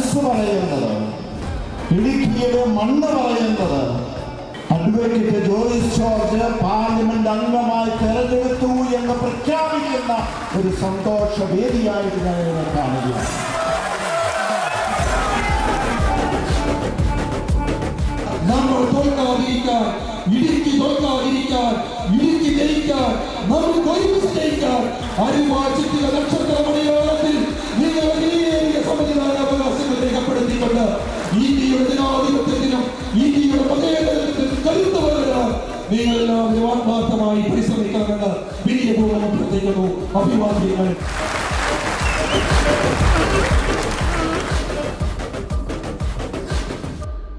പറയുന്നത്. ഇടുക്കിയിലെ മണ്ണ് പറയുന്നത്. അഡ്വക്കേറ്റ് ജോയിസ് ജോർജ് പാർലമെന്റ് അംഗമായി തെരഞ്ഞെടുത്തു എന്ന് പ്രഖ്യാപിക്കുന്ന ഒരു സന്തോഷ വേദിയായിട്ട് ഞാൻ ഇതിനെ നമ്മൾ തോൽക്കാതിരിക്കാൻ ഇടുക്കി തോൽക്കാതിരിക്കാൻ ഇടുക്കി ജയിക്കാൻ നമുക്ക് ഒരുമിച്ച് ജയിക്കാൻ രേഖപ്പെടുത്തിക്കൊണ്ട് ഇന്ത്യയുടെ ജനാധിപത്യത്തിനും ഇന്ത്യയുടെ മതേതരത്വത്തിനും കരുത്ത് പകരാൻ നിങ്ങൾ എല്ലാവരും ആത്മാർത്ഥമായി പരിശ്രമിക്കണമെന്ന് വിനയപൂർവം അഭ്യർത്ഥിക്കുന്നു. അഭിവാദ്യങ്ങൾ.